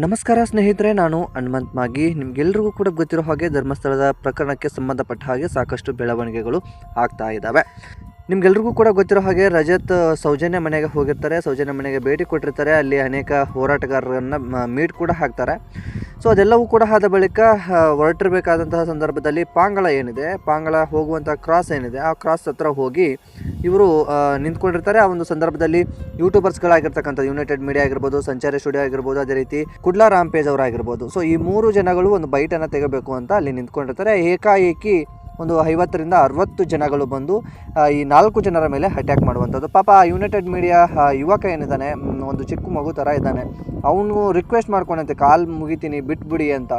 ನಮಸ್ಕಾರ ಸ್ನೇಹಿತರೆ, ನಾನು ಹನುಮಂತ್ ಮಾಗಿ. ನಿಮ್ಗೆಲ್ರಿಗೂ ಕೂಡ ಗೊತ್ತಿರೋ ಹಾಗೆ ಧರ್ಮಸ್ಥಳದ ಪ್ರಕರಣಕ್ಕೆ ಸಂಬಂಧಪಟ್ಟ ಹಾಗೆ ಸಾಕಷ್ಟು ಬೆಳವಣಿಗೆಗಳು ಆಗ್ತಾ ಇದ್ದಾವೆ ನಿಮ್ಗೆಲ್ರಿಗೂ ಕೂಡ ಗೊತ್ತಿರೋ ಹಾಗೆ ರಜತ್ ಸೌಜನ್ಯ ಮನೆಗೆ ಹೋಗಿರ್ತಾರೆ. ಸೌಜನ್ಯ ಮನೆಗೆ ಭೇಟಿ ಕೊಟ್ಟಿರ್ತಾರೆ. ಅಲ್ಲಿ ಅನೇಕ ಹೋರಾಟಗಾರರನ್ನು ಮೀಟ್ ಕೂಡ ಹಾಕ್ತಾರೆ. ಸೊ ಅದೆಲ್ಲವೂ ಕೂಡ ಆದ ಬಳಿಕ ಹೊರಟಿರಬೇಕಾದಂತಹ ಸಂದರ್ಭದಲ್ಲಿ ಪಾಂಗಳ ಏನಿದೆ ಪಾಂಗಳ ಹೋಗುವಂಥ ಕ್ರಾಸ್ ಏನಿದೆ, ಆ ಕ್ರಾಸ್ ಹತ್ರ ಹೋಗಿ ಇವರು ನಿಂತ್ಕೊಂಡಿರ್ತಾರೆ. ಆ ಒಂದು ಸಂದರ್ಭದಲ್ಲಿ ಯೂಟ್ಯೂಬರ್ಸ್ಗಳಾಗಿರ್ತಕ್ಕಂಥ ಯುನೈಟೆಡ್ ಮೀಡಿಯಾ ಆಗಿರ್ಬೋದು, ಸಂಚಾರಿ ಸ್ಟುಡಿಯೋ ಆಗಿರ್ಬೋದು, ಅದೇ ರೀತಿ ಕುಡ್ಲಾ ರಾಂಪೇಜ್ ಅವರಾಗಿರ್ಬೋದು ಸೊ ಈ ಮೂರು ಜನಗಳು ಒಂದು ಬೈಟನ್ನು ತೆಗಬೇಕು ಅಂತ ಅಲ್ಲಿ ನಿಂತ್ಕೊಂಡಿರ್ತಾರೆ. ಏಕಾಏಕಿ ಒಂದು ಐವತ್ತರಿಂದ ಅರವತ್ತು ಜನಗಳು ಬಂದು ಈ ನಾಲ್ಕು ಜನರ ಮೇಲೆ ಅಟ್ಯಾಕ್ ಮಾಡುವಂಥದ್ದು. ಪಾಪ ಯುನೈಟೆಡ್ ಮೀಡಿಯಾ ಯುವಕ ಏನಿದ್ದಾನೆ ಒಂದು ಚಿಕ್ಕ ಮಗು ಥರ ಇದ್ದಾನೆ. ಅವನು ರಿಕ್ವೆಸ್ಟ್ ಮಾಡ್ಕೊಂಡಂತೆ, ಕಾಲು ಮುಗಿತೀನಿ, ಬಿಟ್ಬಿಡಿ ಅಂತ.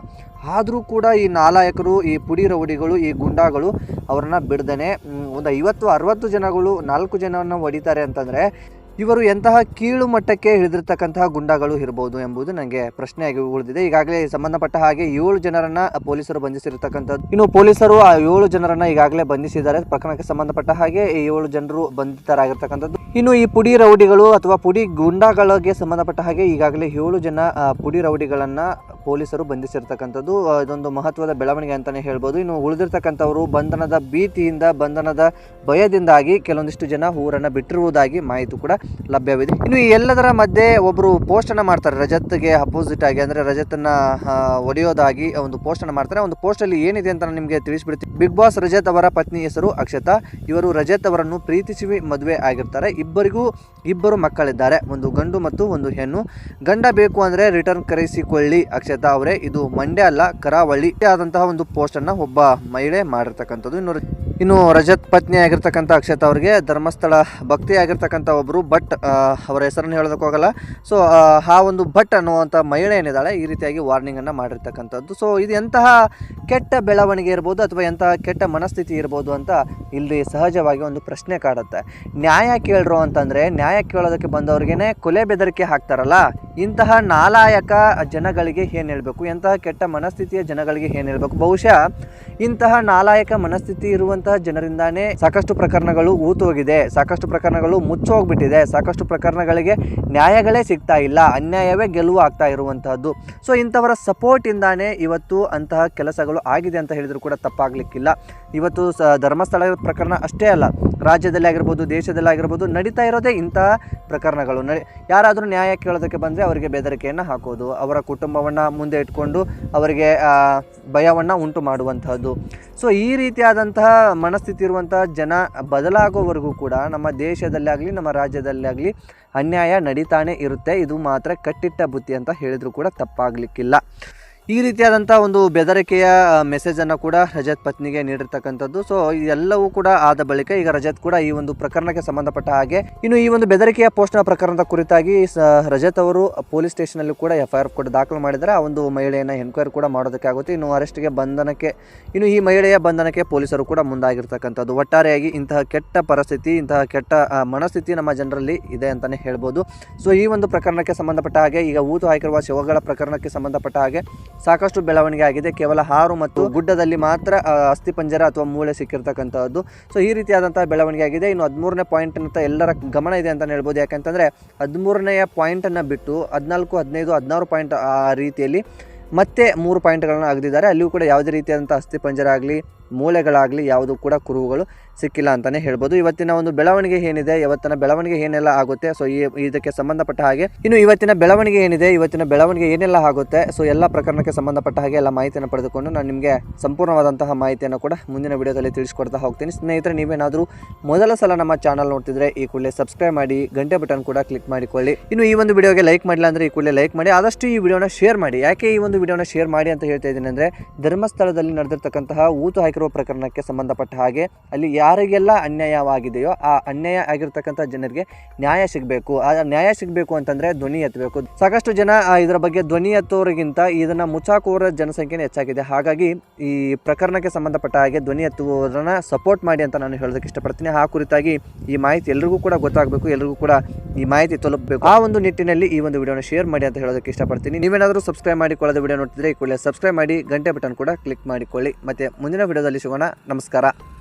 ಆದರೂ ಕೂಡ ಈ ನಾಲಾಯಕರು, ಈ ಪುಡಿ ರೌಡಿಗಳು, ಈ ಗುಂಡಾಗಳು ಅವ್ರನ್ನ ಬಿಡ್ದೇ ಒಂದು ಐವತ್ತು, ಅರವತ್ತು ಜನಗಳು, ನಾಲ್ಕು ಜನವನ್ನು ಹೊಡಿತಾರೆ ಅಂತಂದರೆ ಇವರು ಎಂತಹ ಕೀಳು ಮಟ್ಟಕ್ಕೆ ಹಿಡಿದಿರ್ತಕ್ಕಂತಹ ಗುಂಡಾಗಳು ಇರಬಹುದು ಎಂಬುದು ನನಗೆ ಪ್ರಶ್ನೆಯಾಗಿ ಉಳಿದಿದೆ. ಈಗಾಗಲೇ ಸಂಬಂಧಪಟ್ಟ ಹಾಗೆ ಏಳು ಜನರನ್ನ ಪೊಲೀಸರು ಬಂಧಿಸಿರ್ತಕ್ಕಂಥದ್ದು. ಇನ್ನು ಪೊಲೀಸರು ಆ ಏಳು ಜನರನ್ನ ಈಗಾಗಲೇ ಬಂಧಿಸಿದ್ದಾರೆ. ಪ್ರಕರಣಕ್ಕೆ ಸಂಬಂಧಪಟ್ಟ ಹಾಗೆ ಈ ಏಳು ಜನರು ಬಂಧಿತರಾಗಿರ್ತಕ್ಕಂಥದ್ದು. ಇನ್ನು ಈ ಪುಡಿ ರೌಡಿಗಳು ಅಥವಾ ಪುಡಿ ಗುಂಡಾಗಳಿಗೆ ಸಂಬಂಧಪಟ್ಟ ಹಾಗೆ ಈಗಾಗಲೇ ಏಳು ಜನ ಪುಡಿ ರೌಡಿಗಳನ್ನ ಪೊಲೀಸರು ಬಂಧಿಸಿರ್ತಕ್ಕಂಥದ್ದು ಇದೊಂದು ಮಹತ್ವದ ಬೆಳವಣಿಗೆ ಅಂತಲೇ ಹೇಳ್ಬೋದು. ಇನ್ನು ಉಳಿದಿರ್ತಕ್ಕಂಥವರು ಬಂಧನದ ಭೀತಿಯಿಂದ, ಬಂಧನದ ಭಯದಿಂದಾಗಿ ಕೆಲವೊಂದಿಷ್ಟು ಜನ ಊರನ್ನು ಬಿಟ್ಟಿರುವುದಾಗಿ ಮಾಹಿತಿ ಕೂಡ ಲಭ್ಯವಿದೆ. ಇನ್ನು ಈ ಎಲ್ಲದರ ಮಧ್ಯೆ ಒಬ್ಬರು ಪೋಸ್ಟನ್ನು ಮಾಡ್ತಾರೆ, ರಜತ್ಗೆ ಅಪೋಸಿಟ್ ಆಗಿ, ಅಂದರೆ ರಜತನ್ನ ಒಡೆಯೋದಾಗಿ ಒಂದು ಪೋಸ್ಟನ್ನು ಮಾಡ್ತಾರೆ. ಒಂದು ಪೋಸ್ಟಲ್ಲಿ ಏನಿದೆ ಅಂತ ನಿಮಗೆ ತಿಳಿಸ್ಬಿಡ್ತೀನಿ. ಬಿಗ್ ಬಾಸ್ ರಜತ್ ಅವರ ಪತ್ನಿ ಹೆಸರು ಅಕ್ಷತಾ. ಇವರು ರಜತ್ ಅವರನ್ನು ಪ್ರೀತಿಸಿ ಮದುವೆ ಆಗಿರ್ತಾರೆ. ಇಬ್ಬರಿಗೂ ಇಬ್ಬರು ಮಕ್ಕಳಿದ್ದಾರೆ. ಒಂದು ಗಂಡು ಮತ್ತು ಒಂದು ಹೆಣ್ಣು. ಗಂಡ ಬೇಕು ಅಂದರೆ ರಿಟರ್ನ್ ಕರೆಸಿಕೊಳ್ಳಿ ಅಕ್ಷತಾ. ಅವರೇ. ಇದು ಮಂಡ್ಯ ಅಲ್ಲ ಕರಾವಳಿ ಆದಂತಹ ಒಂದು ಪೋಸ್ಟ್ ಅನ್ನ ಒಬ್ಬ ಮಹಿಳೆ ಮಾಡಿರ್ತಕ್ಕಂಥದ್ದು. ಇನ್ನು ಇನ್ನು ರಜತ್ ಪತ್ನಿ ಆಗಿರ್ತಕ್ಕಂಥ ಅಕ್ಷತಾ ಅವರಿಗೆ ಧರ್ಮಸ್ಥಳ ಭಕ್ತಿ ಆಗಿರ್ತಕ್ಕಂಥ ಒಬ್ಬರು ಭಟ್ ಅವರ ಹೆಸರನ್ನು ಹೇಳೋದಕ್ಕೆ ಹೋಗಲ್ಲ ಸೊ ಆ ಒಂದು ಭಟ್ ಅನ್ನುವಂಥ ಮಹಿಳೆ ಏನಿದ್ದಾಳೆ, ಈ ರೀತಿಯಾಗಿ ವಾರ್ನಿಂಗನ್ನು ಮಾಡಿರ್ತಕ್ಕಂಥದ್ದು. ಸೊ ಇದು ಎಂತಹ ಕೆಟ್ಟ ಬೆಳವಣಿಗೆ ಇರ್ಬೋದು ಅಥವಾ ಎಂತಹ ಕೆಟ್ಟ ಮನಸ್ಥಿತಿ ಇರ್ಬೋದು ಅಂತ ಇಲ್ಲಿ ಸಹಜವಾಗಿ ಒಂದು ಪ್ರಶ್ನೆ ಕಾಡುತ್ತೆ. ನ್ಯಾಯ ಕೇಳ್ರು ಅಂತಂದರೆ, ನ್ಯಾಯ ಕೇಳೋದಕ್ಕೆ ಬಂದವ್ರಿಗೇ ಕೊಲೆ ಬೆದರಿಕೆ ಹಾಕ್ತಾರಲ್ಲ? ಇಂತಹ ನಾಲಾಯಕ ಜನಗಳಿಗೆ ಏನು ಹೇಳಬೇಕು? ಎಂತಹ ಕೆಟ್ಟ ಮನಸ್ಥಿತಿಯ ಜನಗಳಿಗೆ ಏನು ಹೇಳಬೇಕು? ಬಹುಶಃ ಇಂತಹ ನಾಲಾಯಕ ಮನಸ್ಥಿತಿ ಇರುವಂತಹ ಜನರಿಂದಾನೇ ಸಾಕಷ್ಟು ಪ್ರಕರಣಗಳು ಊತು ಹೋಗಿದೆ ಸಾಕಷ್ಟು ಪ್ರಕರಣಗಳು ಮುಚ್ಚೋಗ್ಬಿಟ್ಟಿದೆ. ಸಾಕಷ್ಟು ಪ್ರಕರಣಗಳಿಗೆ ನ್ಯಾಯಗಳೇ ಸಿಗ್ತಾ ಇಲ್ಲ. ಅನ್ಯಾಯವೇ ಗೆಲುವು ಆಗ್ತಾ ಇರುವಂತಹದ್ದು. ಸೊ ಇಂಥವರ ಸಪೋರ್ಟ್ ಇಂದಾನೇ ಇವತ್ತು ಅಂತಹ ಕೆಲಸಗಳು ಆಗಿದೆ ಅಂತ ಹೇಳಿದ್ರು ಕೂಡ ತಪ್ಪಾಗ್ಲಿಕ್ಕಿಲ್ಲ. ಇವತ್ತು ಸ ಧರ್ಮಸ್ಥಳ ಪ್ರಕರಣ ಅಷ್ಟೇ ಅಲ್ಲ. ರಾಜ್ಯದಲ್ಲಿ ಆಗಿರ್ಬೋದು, ದೇಶದಲ್ಲಿ ಆಗಿರ್ಬೋದು ನಡೀತಾ ಇರೋದೇ ಇಂತಹ ಪ್ರಕರಣಗಳು. ನಡೆ, ಯಾರಾದರೂ ನ್ಯಾಯ ಕೇಳೋದಕ್ಕೆ ಬಂದರೆ ಅವರಿಗೆ ಬೆದರಿಕೆಯನ್ನು ಹಾಕೋದು, ಅವರ ಕುಟುಂಬವನ್ನು ಮುಂದೆ ಇಟ್ಕೊಂಡು ಅವರಿಗೆ ಭಯವನ್ನು ಉಂಟು ಮಾಡುವಂತಹದ್ದು. ಸೊ ಈ ರೀತಿಯಾದಂತಹ ಮನಸ್ಥಿತಿ ಇರುವಂಥ ಜನ ಬದಲಾಗೋವರೆಗೂ ಕೂಡ ನಮ್ಮ ದೇಶದಲ್ಲಿ ಆಗಲಿ, ನಮ್ಮ ರಾಜ್ಯದಲ್ಲಿ ಆಗಲಿ ಅನ್ಯಾಯ ನಡೀತಾನೆ ಇರುತ್ತೆ. ಇದು ಮಾತ್ರ ಕಟ್ಟಿಟ್ಟ ಬುತ್ತಿ ಅಂತ ಹೇಳಿದ್ರು ಕೂಡ ತಪ್ಪಾಗಲಿಕ್ಕಿಲ್ಲ. ಈ ರೀತಿಯಾದಂಥ ಒಂದು ಬೆದರಿಕೆಯ ಮೆಸೇಜನ್ನು ಕೂಡ ರಜತ್ ಪತ್ನಿಗೆ ನೀಡಿರ್ತಕ್ಕಂಥದ್ದು. ಸೊ ಇದೆಲ್ಲವೂ ಕೂಡ ಆದ ಬಳಿಕ ಈಗ ರಜತ್ ಕೂಡ ಈ ಒಂದು ಪ್ರಕರಣಕ್ಕೆ ಸಂಬಂಧಪಟ್ಟ ಹಾಗೆ, ಇನ್ನು ಈ ಒಂದು ಬೆದರಿಕೆಯ ಪೋಸ್ಟ್ನ ಪ್ರಕರಣದ ಕುರಿತಾಗಿ ರಜತ್ ಅವರು ಪೊಲೀಸ್ ಸ್ಟೇಷನಲ್ಲಿ ಕೂಡ ಎಫ್ ಐ ಕೂಡ ದಾಖಲು ಮಾಡಿದರೆ ಆ ಒಂದು ಮಹಿಳೆಯನ್ನು ಎನ್ಕ್ವೈರಿ ಕೂಡ ಮಾಡೋದಕ್ಕೆ ಆಗುತ್ತೆ. ಇನ್ನು ಅರೆಸ್ಟ್ಗೆ ಬಂಧನಕ್ಕೆ, ಇನ್ನು ಈ ಮಹಿಳೆಯ ಬಂಧನಕ್ಕೆ ಪೊಲೀಸರು ಕೂಡ ಮುಂದಾಗಿರ್ತಕ್ಕಂಥದ್ದು. ಒಟ್ಟಾರೆಯಾಗಿ ಇಂತಹ ಕೆಟ್ಟ ಪರಿಸ್ಥಿತಿ, ಇಂತಹ ಕೆಟ್ಟ ಮನಸ್ಥಿತಿ ನಮ್ಮ ಜನರಲ್ಲಿ ಇದೆ ಅಂತಲೇ ಹೇಳ್ಬೋದು. ಸೊ ಈ ಒಂದು ಪ್ರಕರಣಕ್ಕೆ ಸಂಬಂಧಪಟ್ಟ ಹಾಗೆ, ಈಗ ಊತು ಹಾಕಿರುವ ಶವಗಳ ಪ್ರಕರಣಕ್ಕೆ ಸಂಬಂಧಪಟ್ಟ ಹಾಗೆ ಸಾಕಷ್ಟು ಬೆಳವಣಿಗೆ ಆಗಿದೆ. ಕೇವಲ ಹಾರು ಮತ್ತು ಗುಡ್ಡದಲ್ಲಿ ಮಾತ್ರ ಅಸ್ಥಿಪಂಜರ ಅಥವಾ ಮೂಳೆ ಸಿಕ್ಕಿರ್ತಕ್ಕಂಥದ್ದು. ಸೊ ಈ ರೀತಿಯಾದಂತಹ ಬೆಳವಣಿಗೆ ಆಗಿದೆ. ಇನ್ನು ಹದಿಮೂರನೇ ಪಾಯಿಂಟ್ ಅಂತ ಎಲ್ಲರ ಗಮನ ಇದೆ ಅಂತ ಹೇಳ್ಬೋದು. ಯಾಕಂತಂದರೆ, ಹದಿಮೂರನೆಯ ಪಾಯಿಂಟನ್ನು ಬಿಟ್ಟು ಹದಿನಾಲ್ಕು, ಹದಿನೈದು, ಹದಿನಾರು ಪಾಯಿಂಟ್ ಆ ರೀತಿಯಲ್ಲಿ ಮತ್ತೆ ಮೂರು ಪಾಯಿಂಟ್ಗಳನ್ನು ಅಗದಿದ್ದಾರೆ. ಅಲ್ಲಿಯೂ ಕೂಡ ಯಾವುದೇ ರೀತಿಯಾದಂಥ ಅಸ್ಥಿಪಂಜರ ಆಗಲಿ ಮೂಳೆಗಳಾಗಲಿ ಯಾವುದು ಕೂಡ ಕುರುಹುಗಳು ಸಿಕ್ಕಿಲ್ಲ ಅಂತಲೇ ಹೇಳ್ಬೋದು. ಇವತ್ತಿನ ಒಂದು ಬೆಳವಣಿಗೆ ಏನಿದೆ, ಇವತ್ತಿನ ಬೆಳವಣಿಗೆ ಏನೆಲ್ಲ ಆಗುತ್ತೆ, ಸೊ ಈ, ಇದಕ್ಕೆ ಸಂಬಂಧಪಟ್ಟ ಹಾಗೆ. ಇನ್ನು ಇವತ್ತಿನ ಬೆಳವಣಿಗೆ ಏನಿದೆ, ಇವತ್ತಿನ ಬೆಳವಣಿಗೆ ಏನೆಲ್ಲ ಆಗುತ್ತೆ, ಸೊ ಎಲ್ಲ ಪ್ರಕರಣಕ್ಕೆ ಸಂಬಂಧಪಟ್ಟ ಹಾಗೆ ಎಲ್ಲ ಮಾಹಿತಿಯನ್ನು ಪಡೆದುಕೊಂಡು ನಾನು ನಿಮಗೆ ಸಂಪೂರ್ಣವಾದಂತಹ ಮಾಹಿತಿಯನ್ನು ಕೂಡ ಮುಂದಿನ ವಿಡಿಯೋದಲ್ಲಿ ತಿಳಿಸ್ಕೊಡ್ತಾ ಹೋಗ್ತೀನಿ. ಸ್ನೇಹಿತರೆ, ನೀವೇನಾದರೂ ಮೊದಲ ಸಲ ನಮ್ಮ ಚಾನಲ್ ನೋಡ್ತಿದ್ರೆ ಈ ಕೂಡಲೇ ಸಬ್ಸ್ಕ್ರೈಬ್ ಮಾಡಿ ಗಂಟೆ ಬಟನ್ ಕೂಡ ಕ್ಲಿಕ್ ಮಾಡಿಕೊಳ್ಳಿ. ಇನ್ನು ಈ ಒಂದು ವಿಡಿಯೋಗೆ ಲೈಕ್ ಮಾಡಿಲ್ಲ ಅಂದರೆ ಈ ಕೂಡಲೇ ಲೈಕ್ ಮಾಡಿ, ಆದಷ್ಟು ಈ ವಿಡಿಯೋನ ಶೇರ್ ಮಾಡಿ. ಯಾಕೆ ಈ ಒಂದು ವಿಡಿಯೋನ ಶೇರ್ ಮಾಡಿ ಅಂತ ಹೇಳ್ತಾ ಇದ್ದೀನಿ ಅಂದರೆ, ಧರ್ಮಸ್ಥಳದಲ್ಲಿ ನಡೆದಿರ್ತಕ್ಕಂತಹ ಊತು ಪ್ರಕರಣಕ್ಕೆ ಸಂಬಂಧಪಟ್ಟ ಹಾಗೆ ಅಲ್ಲಿ ಯಾರಿಗೆಲ್ಲ ಅನ್ಯಾಯವಾಗಿದೆಯೋ ಆ ಅನ್ಯಾಯ ಆಗಿರ್ತಕ್ಕಂಥ ಜನರಿಗೆ ನ್ಯಾಯ ಸಿಗಬೇಕು. ಆ ನ್ಯಾಯ ಸಿಗಬೇಕು ಅಂತಂದರೆ ಧ್ವನಿ ಎತ್ತಬೇಕು. ಸಾಕಷ್ಟು ಜನ ಇದರ ಬಗ್ಗೆ ಧ್ವನಿ ಎತ್ತುವವರಿಗಿಂತ ಇದನ್ನ ಮುಚ್ಚಾಕುವವರ ಜನಸಂಖ್ಯೆನೇ ಹೆಚ್ಚಾಗಿದೆ. ಹಾಗಾಗಿ ಈ ಪ್ರಕರಣಕ್ಕೆ ಸಂಬಂಧಪಟ್ಟ ಹಾಗೆ ಧ್ವನಿ ಎತ್ತುವವರನ್ನ ಸಪೋರ್ಟ್ ಮಾಡಿ ಅಂತ ನಾನು ಹೇಳೋದಕ್ಕೆ ಇಷ್ಟಪಡ್ತೀನಿ. ಆ ಕುರಿತಾಗಿ ಈ ಮಾಹಿತಿ ಎಲ್ರಿಗೂ ಕೂಡ ಗೊತ್ತಾಗಬೇಕು, ಎಲ್ರಿಗೂ ಕೂಡ ಈ ಮಾಹಿತಿ ತಲುಪಬೇಕು. ಆ ಒಂದು ನಿಟ್ಟಿನಲ್ಲಿ ಈ ಒಂದು ವಿಡಿಯೋನ ಶೇರ್ ಮಾಡಿ ಅಂತ ಹೇಳೋದಕ್ಕೆ ಇಷ್ಟಪಡ್ತೀನಿ. ನೀವೇನಾದರೂ ಸಬ್ಸ್ಕ್ರೈಬ್ ಮಾಡಿಕೊಳ್ಳೋದು ವಿಡಿಯೋ ನೋಡ್ತಿದ್ರೆ ಈ ಕೂಡಲೇ ಸಬ್ಸ್ಕ್ರೈಬ್ ಮಾಡಿ, ಗಂಟೆ ಬಟನ್ ಕೂಡ ಕ್ಲಿಕ್ ಮಾಡಿಕೊಳ್ಳಿ. ಮತ್ತೆ ಮುಂದಿನ ವಿಡಿಯೋದಲ್ಲಿ ಸಿಗೋಣ. ನಮಸ್ಕಾರ.